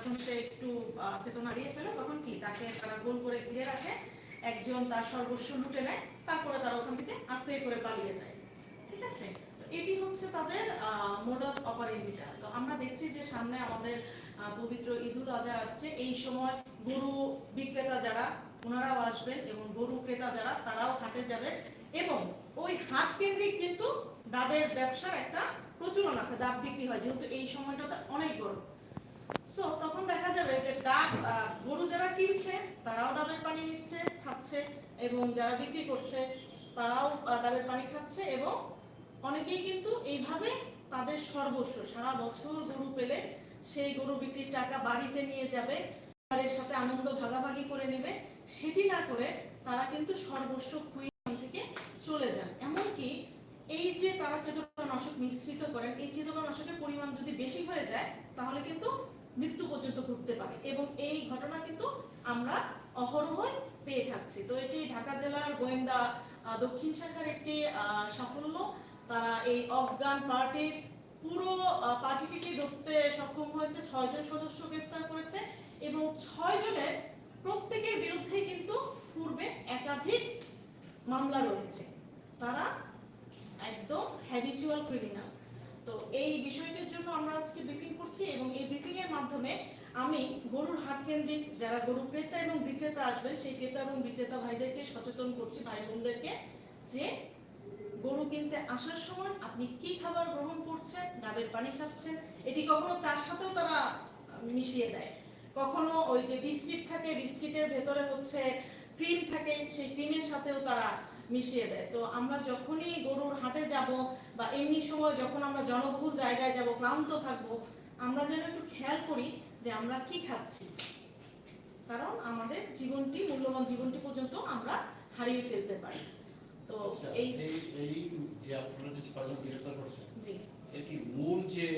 যখন সে একটু চেতনা হারিয়ে ফেলে, তখন কি? তাকে তারা গোল করে ঘিরে রাখে, একজন তার সর্বস্ব লুটে নেয়, তারপরে তারা ওখান থেকে আস্তে করে পালিয়ে যায়। ঠিক আছে? এটি হচ্ছে তাদের মোডাস অপারেন্ডিটা তো আমরা দেখছি যে সামনে আমাদের পবিত্র ঈদুল আজহা আসছে। এই সময় গরু বিক্রেতা যারা, ওনারাও আসবেন এবং গরু ক্রেতা যারা, তারাও হাটে যাবেন এবং ওই হাট কেন্দ্রিক কিন্তু ডাবের ব্যবসার একটা প্রচলন আছে, ডাব বিক্রি হয়। যেহেতু এই সময়টাতে অনেক গরম সো তখন দেখা যাবে যে ডাব আহ, গরু যারা কিনছে, তারাও ডাবের পানি নিচ্ছে, খাচ্ছে এবং যারা বিক্রি করছে, তারাও ডাবের পানি খাচ্ছে এবং অনেকেই কিন্তু এইভাবে তাদের সর্বস্ব, সারা বছর গরু পেলে সেই গরু বিক্রির টাকা বাড়িতে নিয়ে যাবে পরিবারের সাথে আনন্দ ভাগাভাগি করে নেবে, সেটি না করে তারা কিন্তু সর্বস্ব খুঁয়ে থেকে চলে যান। এমনকি এই যে তারা চেতনানাশক মিশ্রিত করেন, এই চেতনানাশকের পরিমাণ যদি বেশি হয়ে যায়, তাহলে কিন্তু মৃত্যু পর্যন্ত ঘটতে পারে এবং এই ঘটনা কিন্তু আমরা অহরহই পেয়ে থাকছি। তো এটি ঢাকা জেলার গোয়েন্দা দক্ষিণ শাখার একটি সাফল্য। তারা এই অফগান পার্টির পুরো পার্টিটিকে ধরতে সক্ষম হয়েছে। ছয়জন সদস্য গ্রেফতার করেছে এবং ছয় জনের প্রত্যেকের বিরুদ্ধে কিন্তু পূর্বে একাধিক মামলা রয়েছে। তারা একদম হ্যাবিচুয়াল ক্রিমিনাল তো এই বিষয়টির জন্য আমরা আজকে ব্রিফিং করছি এবং এই ব্রিফিং এর মাধ্যমে আমি গরুর হাট কেন্দ্রিক যারা গরু ক্রেতা এবং বিক্রেতা আসবেন, সেই ক্রেতা এবং বিক্রেতা ভাইদেরকে সচেতন করছি, ভাই বোনদেরকে, যে গরু কিনতে আসার সময় আপনি কি খাবার গ্রহণ করছেন, ডাবের পানি খাচ্ছেন, এটি কখনো চার সাথেও তারা মিশিয়ে দেয়। কখনো ওই যে বিস্কিট থাকে, বিস্কিটের ভেতরে হচ্ছে ক্রিম থাকে, সেই ক্রিমের সাথেও তারা মিশিয়ে দেয়। তো আমরা যখনই গরুর হাটে যাব বা এমনি সময় যখন আমরা জনবহুল জায়গায় যাব ক্লান্ত থাকব আমরা যেন একটু খেয়াল করি যে আমরা কি খাচ্ছি। কারণ আমাদের জীবনটি মূল্যবান জীবনটি পর্যন্ত আমরা হারিয়ে ফেলতে পারি। তো আচ্ছা, এই এই যে আপনারা যে ছয়জন গ্রেফতার করছেন জি। এর কি মূল যে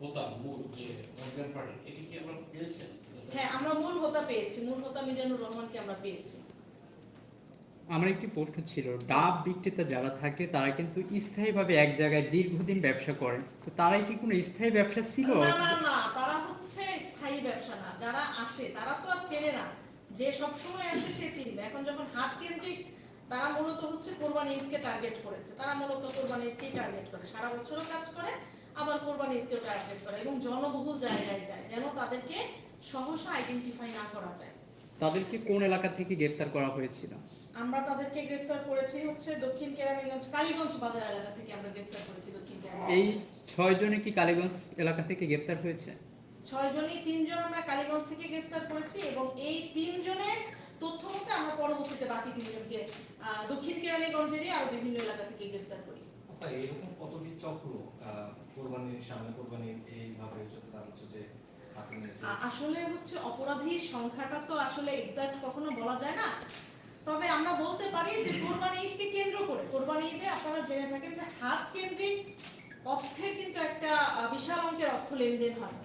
হোতা মূল যে অর্গান এটি কি আমরা পেয়েছেন? হ্যাঁ আমরা মূল হোতা পেয়েছি। মূল হোতা মিজানুর রহমানকে আমরা পেয়েছি। আমার একটি প্রশ্ন ছিল, ডাব বিক্রেতা যারা থাকে তারা কিন্তু স্থায়ীভাবে এক জায়গায় দীর্ঘদিন ব্যবসা করেন। তো তারাই কি কোনো স্থায়ী ব্যবসা ছিল? না না না, তারা হচ্ছে স্থায়ী ব্যবসা না, যারা আসে তারা তো আর চেনে না। যে সব সময় আসে সে চিনবে। এখন যখন হাট কেন্দ্রিক, তারা মূলত হচ্ছে কোরবানি ঈদকে টার্গেট করেছে। তারা মূলত কোরবানি ঈদকেই টার্গেট করে। সারা বছরও কাজ করে, আবার কোরবানি ঈদকেও টার্গেট করে এবং জনবহুল জায়গায় যায়, যেন তাদেরকে সহসা আইডেন্টিফাই না করা যায়। তাদেরকে কোন এলাকা থেকে গ্রেপ্তার করা হয়েছিল? আমরা তাদেরকে গ্রেফতার করেছি হচ্ছে দক্ষিণ কেরানীগঞ্জ কালীগঞ্জ বাজার এলাকা থেকে আমরা গ্রেফতার করেছি দক্ষিণ কেরানীগঞ্জ। এই ছয় জনে কি কালীগঞ্জ এলাকা থেকে গ্রেপ্তার হয়েছে? ছয়জনই তিনজন আমরা কালীগঞ্জ থেকে গ্রেফতার করেছি এবং এই তিনজনের তথ্য মতে আমরা পরবর্তীতে বাকি তিনজনকে আহ, দক্ষিণ কেরানীগঞ্জেরই আরও বিভিন্ন এলাকা থেকে গ্রেফতার করি। আপা, এরকম কতটি চক্র আহ, কোরবানির সামনে কোরবানির এইভাবে চলতে থাকছে যে আসলে হচ্ছে অপরাধীর সংখ্যাটা তো আসলে এক্সাক্ট কখনো বলা যায় না। তবে আমরা বলতে পারি যে কোরবানি ঈদকে কেন্দ্র করে কোরবানি ঈদে আপনারা জেনে থাকেন যে হাত কেন্দ্রিক অর্থের কিন্তু একটা বিশাল অঙ্কের অর্থ লেনদেন হয়।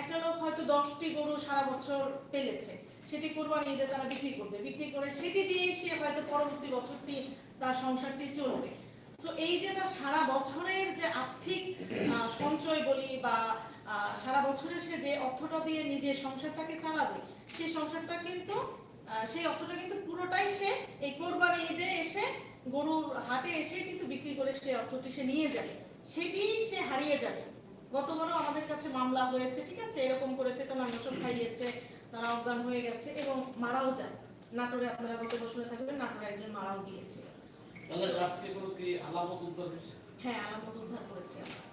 একটা লোক হয়তো দশটি গরু সারা বছর পেলেছে সেটি কোরবানি ঈদে তারা বিক্রি করবে। বিক্রি করে সেটি দিয়ে সে হয়তো পরবর্তী বছরটি তার সংসারটি চলবে। তো এই যে তার সারা বছরের যে আর্থিক সঞ্চয় বলি বা সারা বছরে সে যে অর্থটা দিয়ে নিজের সংসারটাকে চালাবে সেই সংসারটা কিন্তু সেই অর্থটা কিন্তু পুরোটাই সে এই কোরবানি ঈদে এসে গরুর হাটে এসে কিন্তু বিক্রি করে সে অর্থটি সে নিয়ে যাবে। সেটি সে হারিয়ে যাবে। গতবারও আমাদের কাছে মামলা হয়েছে ঠিক আছে? এরকম করেছে তারা নাটক খাইয়েছে তারা অজ্ঞান হয়ে গেছে এবং মারাও যায়। নাটোরে আপনারা গত বছরে থাকবেন নাটোরে একজন মারাও গিয়েছিল। কাছ থেকে কি আলামত উদ্ধার হয়েছে? হ্যাঁ আলামত উদ্ধার করেছি। আমরা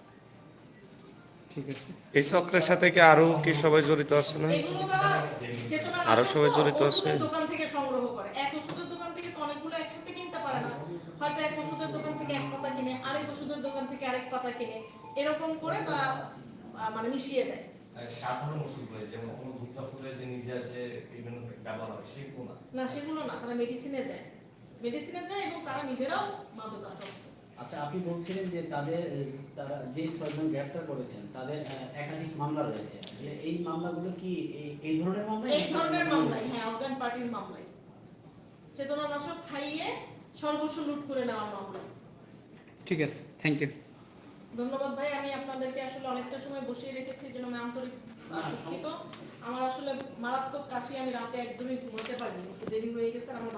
এই চক্রের সাথে কি আরও কি সবাই জড়িত আছে না? আরও সবাই জড়িত আছে? দোকান থেকে সংগ্রহ করে। এক ওষুধের দোকান থেকে তো অনেকগুলো একসাথে কিনতে পারে না। হয়তো এক ওষুধের দোকান থেকে এক পাতা কিনে আরেক ওষুধের দোকান থেকে আরেক পাতা কিনে। এরকম করে তারা মানে মিশিয়ে দেয়। সাধারণ ওষুধ হয় যেমন কোনো ভুট্টা যে নিজে যে বিভিন্ন ব্যবহার হয় সেগুলো না? না সেগুলো না তারা মেডিসিনে যায়। মেডিসিনে যায় এবং তারা নিজেরাও মাদকাসক্ত আচ্ছা আপনি বলছিলেন যে তাদের তারা যে ছয়জন গ্রেপ্তার করেছেন তাদের একাধিক মামলা রয়েছে। যে এই মামলাগুলো কি এই- ধরনের মামলা? এই ধরনের মামলায় হ্যাঁ অজ্ঞান পার্টির চেতনানাশক খাইয়ে সর্বস্ব লুট করে নেওয়ার মামলায়। ঠিক আছে থ্যাংক ইউ ধন্যবাদ ভাই আমি আপনাদেরকে আসলে অনেকটা সময় বসিয়ে রেখেছি এই জন্য আমি আন্তরিক দুঃখিত। আমার আসলে মারাত্মক কাশি আমি রাতে একদমই ঘুমাতে পারিনি দেরি হয়ে গেছে আমার